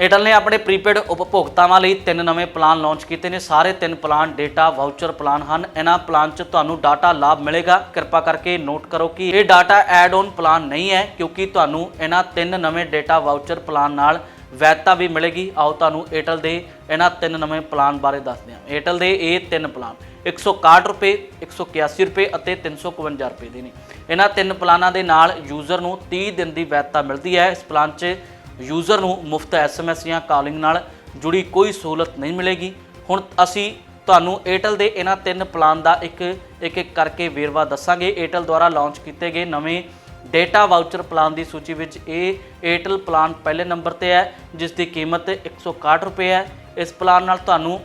ਏਅਰਟੈਲ ਨੇ ਆਪਣੇ ਪ੍ਰੀਪੇਡ ਉਪਭੋਗਤਾਵਾਂ ਲਈ ਤਿੰਨ ਨਵੇਂ ਪਲਾਨ ਲਾਂਚ ਕੀਤੇ ਨੇ। ਸਾਰੇ ਤਿੰਨ ਪਲਾਨ ਡੇਟਾ ਵਾਊਚਰ ਪਲਾਨ ਹਨ। ਇਹਨਾਂ ਪਲਾਨ 'ਚ ਤੁਹਾਨੂੰ ਡਾਟਾ ਲਾਭ ਮਿਲੇਗਾ। ਕਿਰਪਾ ਕਰਕੇ ਨੋਟ ਕਰੋ ਕਿ ਇਹ ਡਾਟਾ ਐਡ ਔਨ ਪਲਾਨ ਨਹੀਂ ਹੈ, ਕਿਉਂਕਿ ਤੁਹਾਨੂੰ ਇਹਨਾਂ ਤਿੰਨ ਨਵੇਂ ਡੇਟਾ ਵਾਊਚਰ ਪਲਾਨ ਨਾਲ ਵੈਧਤਾ ਵੀ ਮਿਲੇਗੀ। ਆਓ ਤੁਹਾਨੂੰ ਏਅਰਟੈਲ ਦੇ ਇਹਨਾਂ ਤਿੰਨ ਨਵੇਂ ਪਲਾਨ ਬਾਰੇ ਦੱਸਦੇ ਹਾਂ ਏਅਰਟੈਲ ਦੇ ਇਹ ਤਿੰਨ ਪਲਾਨ 161 ਰੁਪਏ 181 ਰੁਪਏ ਅਤੇ 351 ਰੁਪਏ ਦੇ ਨੇ। ਇਹਨਾਂ ਤਿੰਨ ਪਲਾਨਾਂ ਦੇ ਨਾਲ ਯੂਜ਼ਰ ਨੂੰ 30 ਦਿਨ ਦੀ ਵੈਧਤਾ ਮਿਲਦੀ ਹੈ। ਇਸ ਪਲਾਨ 'ਚ ਯੂਜ਼ਰ ਨੂੰ ਮੁਫਤ ਐਸਐਮਐਸ ਜਾਂ ਕਾਲਿੰਗ ਨਾਲ ਜੁੜੀ ਕੋਈ ਸਹੂਲਤ ਨਹੀਂ ਮਿਲੇਗੀ। ਹੁਣ ਅਸੀਂ ਤੁਹਾਨੂੰ ਏਅਰਟੈਲ ਦੇ ਇਹਨਾਂ ਤਿੰਨ ਪਲਾਨ ਦਾ ਇੱਕ ਇੱਕ ਇੱਕ ਕਰਕੇ ਵੇਰਵਾ ਦੱਸਾਂਗੇ। ਏਅਰਟੈਲ ਦੁਆਰਾ ਲਾਂਚ ਕੀਤੇ ਗਏ ਨਵੇਂ ਡੇਟਾ ਵਾਊਚਰ ਪਲਾਨ ਦੀ ਸੂਚੀ ਵਿੱਚ ਇਹ ਏਅਰਟੈਲ ਪਲਾਨ ਪਹਿਲੇ ਨੰਬਰ ਤੇ ਹੈ, ਜਿਸ ਦੀ ਕੀਮਤ 161 ਰੁਪਏ ਹੈ। ਇਸ ਪਲਾਨ ਨਾਲ ਤੁਹਾਨੂੰ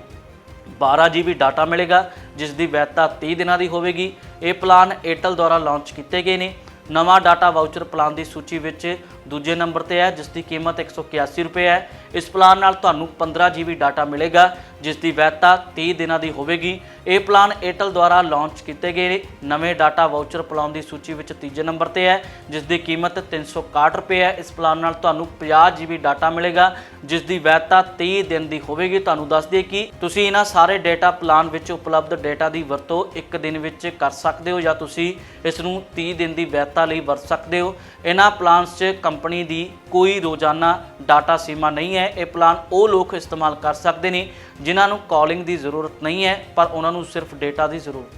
12 GB ਡਾਟਾ ਮਿਲੇਗਾ, ਜਿਸ ਦੀ ਵੈਧਤਾ 30 ਦਿਨਾਂ ਦੀ ਹੋਵੇਗੀ। ਇਹ ਪਲਾਨ ਏਅਰਟੈਲ ਦੁਆਰਾ ਲਾਂਚ ਕੀਤੇ ਗਏ ਨੇ। ਨਵਾਂ ਡਾਟਾ ਵਾਊਚਰ ਪਲਾਨ ਦੀ ਸੂਚੀ ਵਿੱਚ ਦੂਜੇ ਨੰਬਰ ਤੇ ਹੈ ਜਿਸ ਦੀ ਕੀਮਤ 181 ਰੁਪਏ ਹੈ। ਇਸ ਪਲਾਨ ਨਾਲ ਤੁਹਾਨੂੰ 15 GB ਡਾਟਾ ਮਿਲੇਗਾ ਜਿਸ ਦੀ ਵੈਧਤਾ 30 ਦਿਨਾਂ ਦੀ ਹੋਵੇਗੀ। ਇਹ ਪਲਾਨ ਏਅਰਟੈਲ ਦੁਆਰਾ ਲਾਂਚ ਕੀਤੇ ਗਏ ਨਵੇਂ ਡਾਟਾ ਵਾਊਚਰ ਪਲਾਨ ਦੀ ਸੂਚੀ ਵਿੱਚ ਤੀਜੇ ਨੰਬਰ ਤੇ ਹੈ ਜਿਸ ਦੀ ਕੀਮਤ 361 ਰੁਪਏ ਹੈ। ਇਸ ਪਲਾਨ ਨਾਲ ਤੁਹਾਨੂੰ 50 GB ਡਾਟਾ ਮਿਲੇਗਾ ਜਿਸ ਦੀ ਵੈਧਤਾ 30 ਦਿਨ ਦੀ ਹੋਵੇਗੀ। ਤੁਹਾਨੂੰ ਦੱਸ ਦਈਏ ਕਿ ਤੁਸੀਂ ਇਹਨਾਂ ਸਾਰੇ ਡਾਟਾ ਪਲਾਨ ਵਿੱਚ ਉਪਲਬਧ ਡੇਟਾ ਦੀ ਵਰਤੋਂ ਇੱਕ ਦਿਨ ਵਿੱਚ ਕਰ ਸਕਦੇ ਹੋ, ਜਾਂ ਤੁਸੀਂ ਇਸ ਨੂੰ 30 ਦਿਨ ਦੀ ਵੈਧਤਾ ਲਈ ਵਰਤ ਸਕਦੇ ਹੋ। ਇਹਨਾਂ ਪਲਾਨਸ 'ਚ ਕੰਪਨੀ ਦੀ ਕੋਈ ਰੋਜ਼ਾਨਾ ਡਾਟਾ ਸੀਮਾ ਨਹੀਂ ਹੈ। ਇਹ ਪਲਾਨ ਉਹ ਲੋਕ ਇਸਤੇਮਾਲ ਕਰ ਸਕਦੇ ਨੇ, ਜਿਨ੍ਹਾਂ ਨੂੰ ਕਾਲਿੰਗ ਦੀ ਜ਼ਰੂਰਤ ਨਹੀਂ ਹੈ, ਪਰ ਉਹਨਾਂ ਨੂੰ ਸਿਰਫ ਡੇਟਾ ਦੀ ਜ਼ਰੂਰਤ ਹੈ।